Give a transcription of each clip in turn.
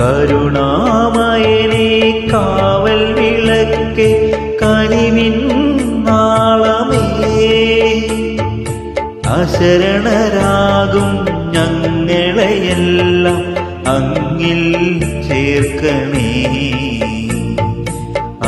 കരുണാമയനെ കാവൽ വിളക്ക് കനിവിൻ നാളമേ അശരണരാകും ഞങ്ങളെയെല്ലാം അങ്ങിൽ ചേർക്കണേ.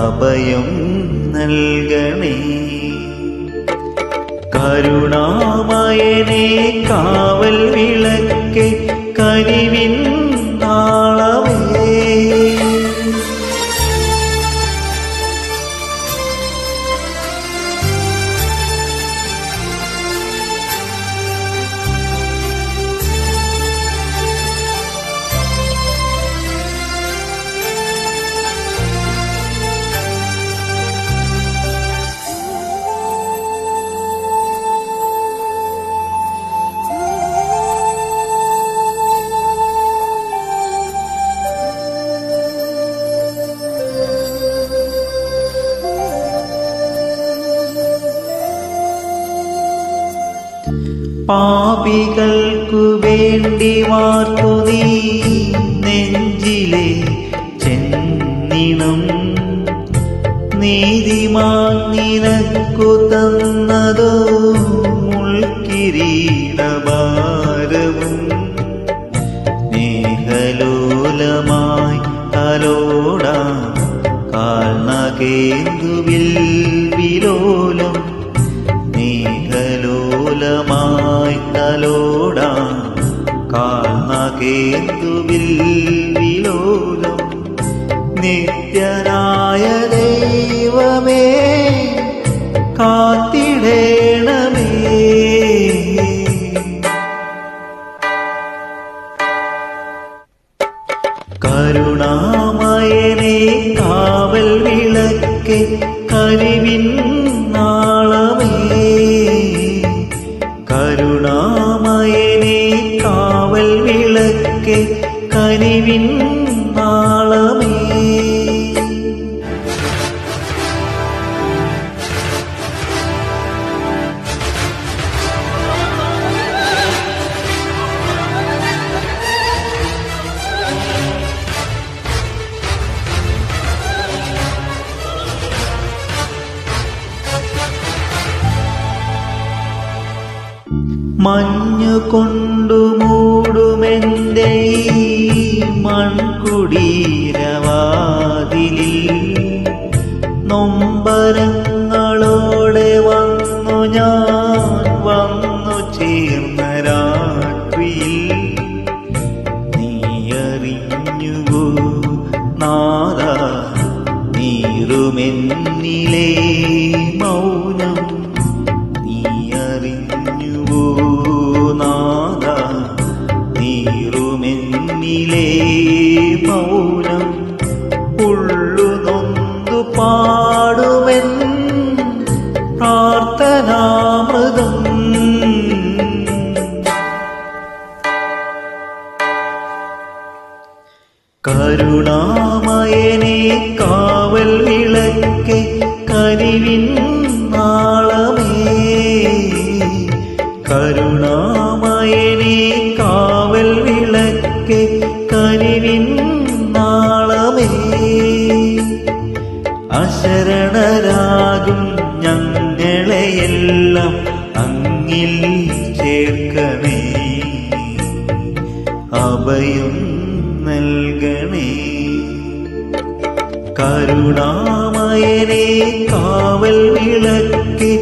അഭയം നൽകണേ. കരുണാമയനെ കാവൽ വിളക്കെ പാപികൾക്കു വേണ്ടി വാർത്തു നീ നെഞ്ചിലെ ചെന്നിണം. നീതിമാൻ നിനക്കു തന്നതോ മുൾക്കിരീടഭാരവും സ്നേഹലോലമായി തലോടാം കാൽനകേന്ദുവിൽ വിലോലം. മേഘലോലമായി തലോടാം കാൽനകേന്ദുവിൽ വിലോലം നിത്യനായ ദൈവമേ കാത്തിടേണമേ. കരുണാമയനെ കാവൽ വിളക്കെ കരിവിൻ കരിവിൻ നാളമേ മഞ്ഞു കൊണ്ടു ഈ നൊമ്പരങ്ങളോടെ വന്നു ഞാൻ വന്നു ചേർന്ന രാത്രിയിൽ നീയറിഞ്ഞുവോ നാദ നീറുമെന്നിലേ? കരുണാമയനെ കാവൽ വിളക്കെ കരിവിൻ നാളമേ കരുണാമയനെ കാവൽ വിളക്കെ കരിവിൻ നാളമേ അശരണരാകും ഞങ്ങളെയെല്ലാം അങ്ങിൽ ചേർക്കണേ. അഭയം നൽകണേ. കരുണാമയനെ കാവൽ വിളക്ക്